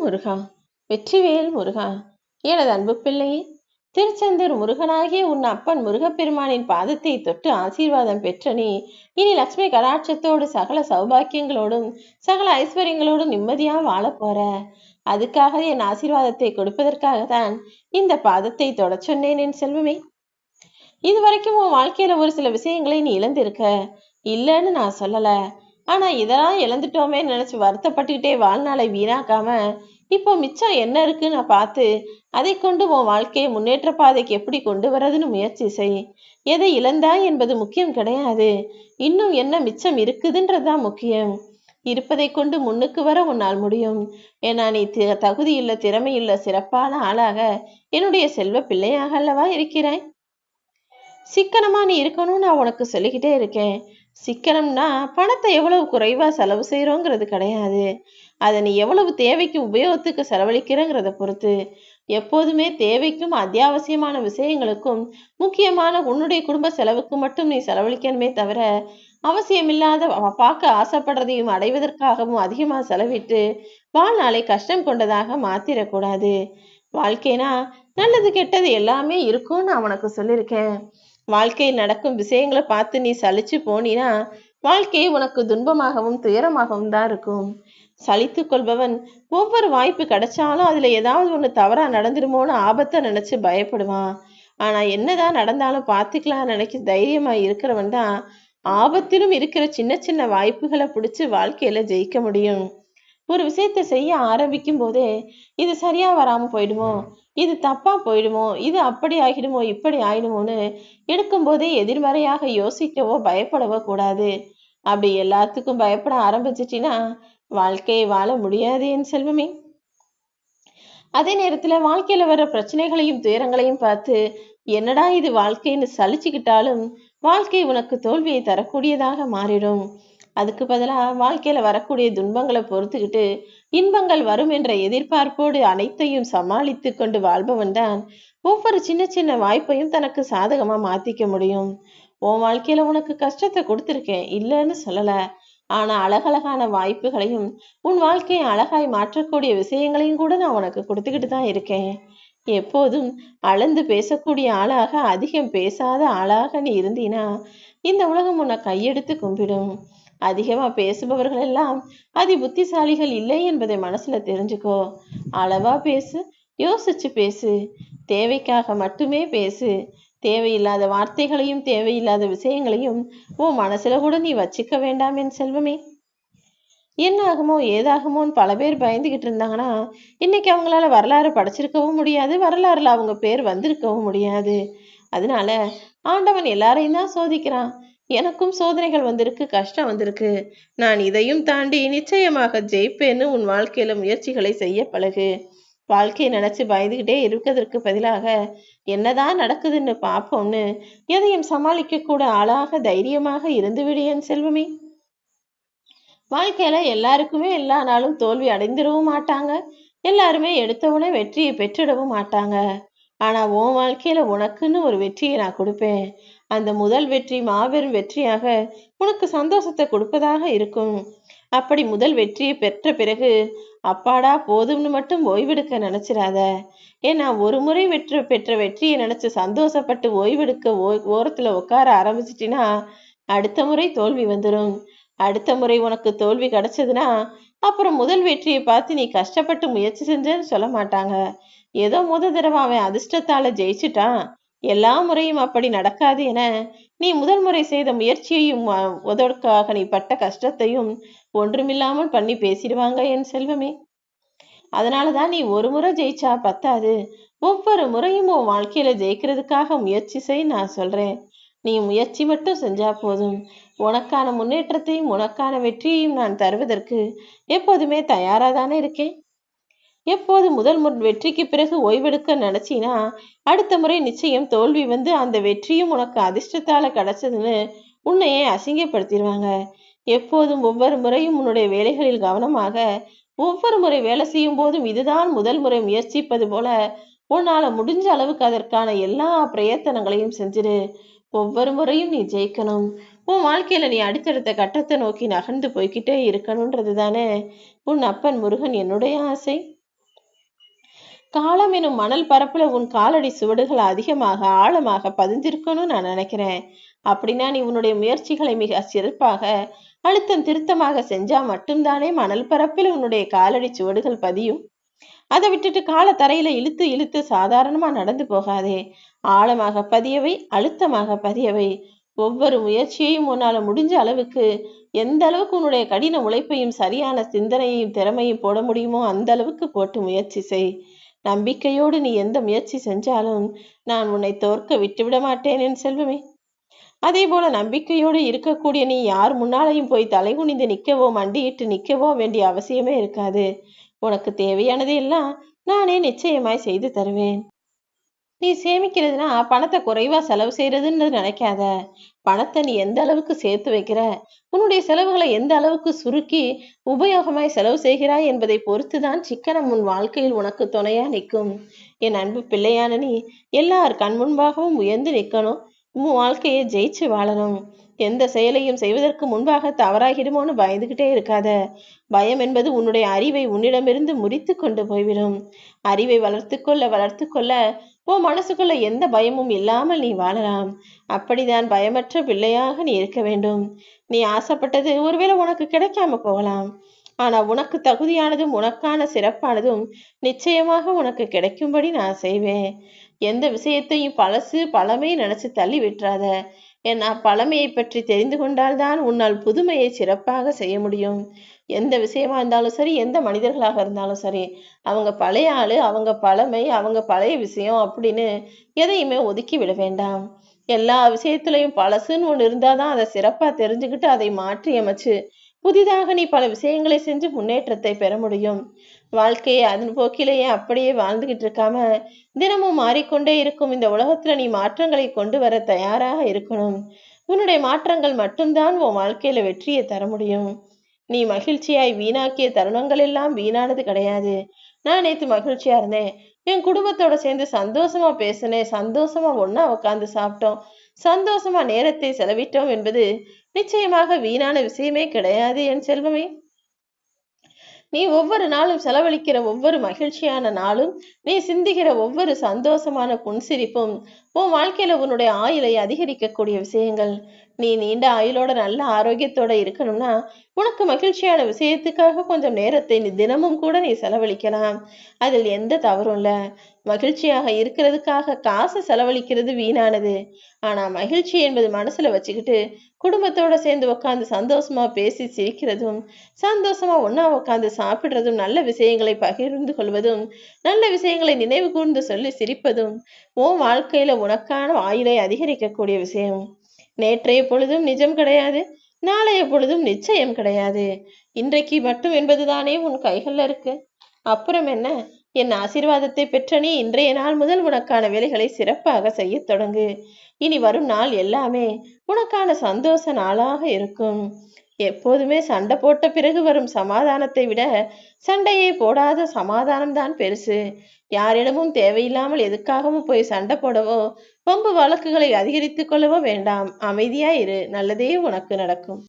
முருகா வெற்றிவேல் முருகா எனது அன்பு பிள்ளையே திருச்செந்தூர் முருகனாகிய உன் அப்பன் முருகப்பெருமானின் பாதத்தை தொட்டு ஆசீர்வாதம் பெற்ற நீ இனி லக்ஷ்மி கடாட்சத்தோடு சகல சௌபாக்கியங்களோடும் சகல ஐஸ்வர்யங்களோடும் நிம்மதியா வாழப் போற. அதுக்காக என் ஆசீர்வாதத்தை கொடுப்பதற்காகத்தான் இந்த பாதத்தை தொட சொன்னேன் என் செல்வமே. இதுவரைக்கும் உன் வாழ்க்கையில ஒரு சில விஷயங்களை நீ இழந்திருக்க. இல்லைன்னு நான் சொல்லல. ஆனா இதெல்லாம் இழந்துட்டோமே நினைச்சு வருத்தப்பட்டுக்கிட்டே வாழ்நாளை வீணாக்காம இப்போ மிச்சம் என்ன இருக்குன்னு நான் பார்த்து அதை கொண்டு உன் வாழ்க்கையை முன்னேற்ற பாதைக்கு எப்படி கொண்டு வரதுன்னு முயற்சி செய். எதை இழந்தாய் என்பது முக்கியம் கிடையாது. இன்னும் என்ன மிச்சம் இருக்குதுன்றதுதான் முக்கியம். இருப்பதை கொண்டு முன்னுக்கு வர உன்னால் முடியும். ஏன்னா நீ தி- தகுதியுள்ள திறமையுள்ள சிறப்பான ஆளாக என்னுடைய செல்வ பிள்ளையாக அல்லவா இருக்கிறாய்? சிக்கனமா நீ இருக்கணும்னு நான் உனக்கு சொல்லிக்கிட்டே இருக்கேன். சிக்கனம்னா பணத்தை எவ்வளவு குறைவா செலவு செய்கிறோங்கிறது கிடையாது. அதை நீ எவ்வளவு தேவைக்கு உபயோகத்துக்கு செலவழிக்கிறங்கிறத பொறுத்து எப்போதுமே தேவைக்கும் அத்தியாவசியமான விஷயங்களுக்கும் முக்கியமான உன்னுடைய குடும்ப செலவுக்கு மட்டும் நீ செலவழிக்கணுமே தவிர அவசியமில்லாத பார்க்க ஆசைப்படுறதையும் அடைவதற்காகவும் அதிகமாக செலவிட்டு வாழ்நாளை கஷ்டம் கொண்டதாக மாத்திரக்கூடாது. வாழ்க்கைனா நல்லது கெட்டது எல்லாமே இருக்கும்னு அவனுக்கு சொல்லியிருக்கேன். வாழ்க்கையில் நடக்கும் விஷயங்களை பார்த்து நீ சலிச்சு போனினா வாழ்க்கை உனக்கு துன்பமாகவும் துயரமாகவும் தான் இருக்கும். சலித்து கொள்பவன் ஒவ்வொரு வாய்ப்பு கிடைச்சாலும் அதுல ஏதாவது ஒண்ணு தவறா நடந்துருமோன்னு ஆபத்தை நினைச்சு பயப்படுவான். ஆனா என்னதான் நடந்தாலும் பார்த்துக்கலாம் நினைக்க தைரியமா இருக்கிறவன் தான் ஆபத்திலும் இருக்கிற சின்ன சின்ன வாய்ப்புகளை பிடிச்சி வாழ்க்கையில ஜெயிக்க முடியும். ஒரு விஷயத்தை செய்ய ஆரம்பிக்கும் போதே இது சரியா வராம போயிடுமோ? இது தப்பா போயிடுமோ? இது அப்படி ஆகிடுமோ? இப்படி ஆயிடுமோன்னு எடுக்கும் போதே எதிர்மறையாக யோசிக்கவோ பயப்படவோ கூடாது. அப்படி எல்லாத்துக்கும் பயப்பட ஆரம்பிச்சிட்டினா வாழ்க்கையை வாழ முடியாது என் செல்வமே. அதே நேரத்துல வாழ்க்கையில வர பிரச்சனைகளையும் துயரங்களையும் பார்த்து என்னடா இது வாழ்க்கைன்னு சலிச்சுக்கிட்டாலும் வாழ்க்கை உனக்கு தோல்வியை தரக்கூடியதாக மாறிடும். அதுக்கு பதிலா வாழ்க்கையில வரக்கூடிய துன்பங்களை பொறுத்துக்கிட்டு இன்பங்கள் வரும் என்ற எதிர்பார்ப்போடு அனைத்தையும் சமாளித்து கொண்டு வாழ்பவன் தான் ஒவ்வொரு சின்ன சின்ன வாய்ப்பையும் தனக்கு சாதகமாக மாற்றிக்க முடியும். உன் வாழ்க்கையில உனக்கு கஷ்டத்தை கொடுத்துருக்கேன் இல்லைன்னு சொல்லலை. ஆனா அழகழகான வாய்ப்புகளையும் உன் வாழ்க்கையை அழகாய் மாற்றக்கூடிய விஷயங்களையும் கூட நான் உனக்கு கொடுத்துக்கிட்டு தான் இருக்கேன். எப்போதும் அளந்து பேசக்கூடிய ஆளாக அதிகம் பேசாத ஆளாக நீ இருந்தீனா இந்த உலகம் உன்னை கையெடுத்து கும்பிடும். அதிகமாக பேசுபவர்கள் எல்லாம் அதி புத்திசாலிகள் இல்லை என்பதை மனசுல தெரிஞ்சுக்கோ. அளவா பேசு யோசிச்சு பேசு. தேவைக்காக மட்டுமே பேசு. தேவையில்லாத வார்த்தைகளையும் தேவையில்லாத விஷயங்களையும் உன் மனசுல கூட நீ வச்சுக்க வேண்டாம் என் செல்வமே. என்னாகுமோ ஏதாகுமோன்னு பல பேர் பயந்துகிட்டு இருந்தாங்கன்னா இன்னைக்கு அவங்களால வரலாறு படைச்சிருக்கவும் முடியாது வரலாறுல அவங்க பேர் வந்திருக்கவும் முடியாது. அதனால ஆண்டவன் எல்லாரையும் தான் சோதிக்கிறான். எனக்கும் சோதனைகள் வந்திருக்கு கஷ்டம் வந்திருக்கு. நான் இதையும் தாண்டி நிச்சயமாக ஜெயிப்பேன்னு உன் வாழ்க்கையில முயற்சிகளை செய்ய பழகு. வாழ்க்கையை நினைச்சு பயந்துகிட்டே இருக்கிறதுக்கு பதிலாக என்னதான் நடக்குதுன்னு பார்ப்போம்னு எதையும் சமாளிக்க கூட ஆளாக தைரியமாக இருந்துவிடு என் செல்வமே. வாழ்க்கையில எல்லாருக்குமே எல்லா நாளும் தோல்வி அடைந்திடவும் மாட்டாங்க. எல்லாருமே எடுத்தவுடனே வெற்றியை பெற்றிடவும் மாட்டாங்க. ஆனா உன் வாழ்க்கையில உனக்குன்னு ஒரு வெற்றியை நான் கொடுப்பேன். அந்த முதல் வெற்றி மாபெரும் வெற்றியாக உனக்கு சந்தோஷத்தை கொடுப்பதாக இருக்கும். அப்படி முதல் வெற்றியை பெற்ற பிறகு அப்பாடா போதும்னு மட்டும் ஓய்வெடுக்க நினைச்சிடாத ஏன்னா ஒரு முறை வெற்றி பெற்ற வெற்றியை நினைச்சு சந்தோஷப்பட்டு ஓய்வெடுக்க ஓ- ஓரத்துல உட்கார ஆரம்பிச்சிட்டினா அடுத்த முறை தோல்வி வந்துடும் அடுத்த முறை உனக்கு தோல்வி கிடைச்சதுன்னா அப்புறம் முதல் வெற்றியை பார்த்து நீ கஷ்டப்பட்டு முயற்சி செஞ்சேன்னு சொல்ல மாட்டாங்க. ஏதோ முத தடவை அவன் அதிர்ஷ்டத்தால ஜெயிச்சுட்டான். எல்லா முறையும் அப்படி நடக்காது என நீ முதல் முறை செய்த முயற்சியையும் உதற்காக நீ பட்ட கஷ்டத்தையும் ஒன்றுமில்லாமல் பண்ணி பேசிடுவாங்க என் செல்வமே. அதனால தான் நீ ஒரு முறை ஜெயிச்சா பத்தாது. ஒவ்வொரு முறையும் உன் வாழ்க்கையில ஜெயிக்கிறதுக்காக முயற்சி செய் நான் சொல்றேன். நீ முயற்சி மட்டும் செஞ்சா போதும். உனக்கான முன்னேற்றத்தையும் உனக்கான வெற்றியையும் நான் தருவதற்கு எப்போதுமே தயாரா தானே இருக்கேன்? எப்போது முதல் முன் வெற்றிக்கு பிறகு ஓய்வெடுக்க நினைச்சினா அடுத்த முறை நிச்சயம் தோல்வி வந்து அந்த வெற்றியும் உனக்கு அதிர்ஷ்டத்தால கிடைச்சதுன்னு உன்னையே அசிங்கப்படுத்திடுவாங்க எப்போதும் ஒவ்வொரு முறையும் உன்னுடைய வேலைகளில் கவனமாக ஒவ்வொரு முறை வேலை செய்யும் போதும் இதுதான் முதல் முறை முயற்சிப்பது போல உன்னால முடிஞ்ச அளவுக்கு அதற்கான எல்லா பிரயத்தனங்களையும் செஞ்சிரு. ஒவ்வொரு முறையும் நீ ஜெயிக்கணும். உன் வாழ்க்கையில நீ அடுத்தடுத்த கட்டத்தை நோக்கி நகர்ந்து போய்க்கிட்டே இருக்கணும்ன்றது தானே உன் அப்பன் முருகன் என்னுடைய ஆசை. காலம் எனும் மணல் பரப்புல உன் காலடி சுவடுகள் அதிகமாக ஆழமாக பதிஞ்சிருக்கணும்னு நான் நினைக்கிறேன். அப்படின்னா நீ உன்னுடைய முயற்சிகளை மிக சிறப்பாக அழுத்தம் திருத்தமாக செஞ்சா மட்டும்தானே மணல் பரப்பில் உன்னுடைய காலடி சுவடுகள் பதியும்? அதை விட்டுட்டு கால தரையில இழுத்து இழுத்து சாதாரணமா நடந்து போகாதே. ஆழமாக பதியவை அழுத்தமாக பதியவை. ஒவ்வொரு முயற்சியையும் உன்னால முடிஞ்ச அளவுக்கு எந்த அளவுக்கு உன்னுடைய கடின உழைப்பையும் சரியான சிந்தனையையும் திறமையும் போட முடியுமோ அந்த அளவுக்கு போட்டு முயற்சி செய். நம்பிக்கையோடு நீ எந்த முயற்சி செஞ்சாலும் நான் உன்னை தோற்க விட்டுவிட மாட்டேன் என் செல்வமே. அதே போல நம்பிக்கையோடு இருக்கக்கூடிய நீ யார் முன்னாலையும் போய் தலைகுனிந்து நிற்கவோ மண்டியிட்டு நிற்கவோ வேண்டிய அவசியமே இருக்காது. உனக்கு தேவையானது எல்லாம் நானே நிச்சயமாய் செய்து தருவேன். நீ சேமிக்கிறதுனா பணத்தை குறைவா செலவு செய்யறதுன்னு நினைக்காத. பணத்தை நீ எந்த அளவுக்கு சேர்த்து வைக்கிற உன்னுடைய செலவுகளை எந்த அளவுக்கு சுருக்கி உபயோகமாய் செலவு செய்கிறாய் என்பதை பொறுத்துதான் சிக்கனம் உன் வாழ்க்கையில் உனக்கு துணையா நிற்கும். என் அன்பு பிள்ளையான நீ எல்லார் கண் முன்பாகவும் உயர்ந்து நிற்கணும். உன் வாழ்க்கையை ஜெயிச்சு வாழணும். எந்த செயலையும் செய்வதற்கு முன்பாக தவறாகிடுமோன்னு பயந்துகிட்டே இருக்காத. பயம் என்பது உன்னுடைய அறிவை உன்னிடமிருந்து முறித்து கொண்டு போய்விடும். அறிவை வளர்த்து கொள்ள வளர்த்து கொள்ள உன் மனசுக்குள்ள எந்த பயமும் இல்லாமல் நீ வாழலாம். அப்படிதான் பயமற்ற பிள்ளையாக நீ இருக்க வேண்டும். நீ ஆசைப்பட்டது ஒருவேளை உனக்கு கிடைக்காம போகலாம். ஆனா உனக்கு தகுதியானதும் உனக்கான சிறப்பானதும் நிச்சயமாக உனக்கு கிடைக்கும்படி நான் செய்வேன். எந்த விஷயத்தையும் பழசு பழமை நினைச்சு தள்ளி விட்டுறாத. ஏன்னா பழமையை பற்றி தெரிந்து கொண்டால்தான் உன்னால் புதுமையை சிறப்பாக செய்ய முடியும். எந்த விஷயமா இருந்தாலும் சரி எந்த மனிதர்களாக இருந்தாலும் சரி அவங்க பழைய ஆளு அவங்க பழமை அவங்க பழைய விஷயம் அப்படின்னு எதையுமே ஒதுக்கி விட வேண்டாம். எல்லா விஷயத்திலையும் பழசுன்னு ஒன்று இருந்தாதான் அதை சிறப்பா தெரிஞ்சுக்கிட்டு அதை மாற்றி அமைச்சு புதிதாக நீ பல விஷயங்களை செஞ்சு முன்னேற்றத்தை பெற முடியும். வாழ்க்கையை அதன் போக்கிலேயே அப்படியே வாழ்ந்துகிட்டு இருக்காம தினமும் மாறிக்கொண்டே இருக்கும் இந்த உலகத்துல நீ மாற்றங்களை கொண்டு வர தயாராக இருக்கணும். உன்னுடைய மாற்றங்கள் மட்டும்தான் உன் வாழ்க்கையில வெற்றியை தர முடியும். நீ மகிழ்ச்சியாய் வீணாக்கிய தருணங்கள் எல்லாம் வீணானது கிடையாது. நான் நேத்து மகிழ்ச்சியா இருந்தேன். என் குடும்பத்தோட சேர்ந்து சந்தோஷமா பேசினேன். சந்தோஷமா ஒன்னா உட்காந்து சாப்பிட்டோம். சந்தோஷமா நேரத்தை செலவிட்டோம் என்பது நிச்சயமாக வீணான விஷயமே கிடையாது என் செல்வமே. நீ ஒவ்வொரு நாளும் செலவழிக்கிற ஒவ்வொரு மகிழ்ச்சியான நாளும் நீ சிந்துகிற ஒவ்வொரு சந்தோஷமான புன்சிரிப்பும் உன் வாழ்க்கையில உன்னுடைய ஆயுளை அதிகரிக்கக்கூடிய விஷயங்கள். நீ நீண்ட ஆயுளோட நல்ல ஆரோக்கியத்தோட இருக்கணும்னா உனக்கு மகிழ்ச்சியான விஷயத்துக்காக கொஞ்சம் நேரத்தை நீ தினமும் கூட நீ செலவழிக்கலாம். அதில் எந்த தவறும் இல்லை. மகிழ்ச்சியாக இருக்கிறதுக்காக காசு செலவழிக்கிறது வீணானது. ஆனா மகிழ்ச்சி என்பது மனசுல வச்சுக்கிட்டு குடும்பத்தோட சேர்ந்து உட்காந்து சந்தோஷமா பேசி சிரிக்கிறதும் சந்தோஷமா ஒன்னா உட்காந்து சாப்பிடுறதும் நல்ல விஷயங்களை பகிர்ந்து கொள்வதும் நல்ல விஷயங்களை நினைவு கூர்ந்து சொல்லி சிரிப்பதும் உன் வாழ்க்கையில உனக்கான ஆயுளை அதிகரிக்கக்கூடிய விஷயம். நேற்றைய பொழுதும் நிஜம் கிடையாது நாளைய பொழுதும் நிச்சயம் கிடையாது. இன்றைக்கு மட்டும் என்பதுதானே உன் கைகள்ல இருக்கு. அப்புறம் என்ன? என் ஆசீர்வாதத்தை பெற்ற நீ இன்றைய நாள் முதல் உனக்கான வேலைகளை சிறப்பாக செய்ய தொடங்கு. இனி வரும் நாள் எல்லாமே உனக்கான சந்தோஷ நாளாக இருக்கும். எப்போதுமே சண்டை போட்ட பிறகு வரும் சமாதானத்தை விட சண்டையை போடாத சமாதானம் தான் பெருசு. யாரிடமும் தேவையில்லாமல் எதுக்காகவும் போய் சண்டை போடவோ வம்பு வழக்குகளை அதிகரித்துக் கொள்ளவோ வேண்டாம். அமைதியா இரு நல்லதே உனக்கு நடக்கும்.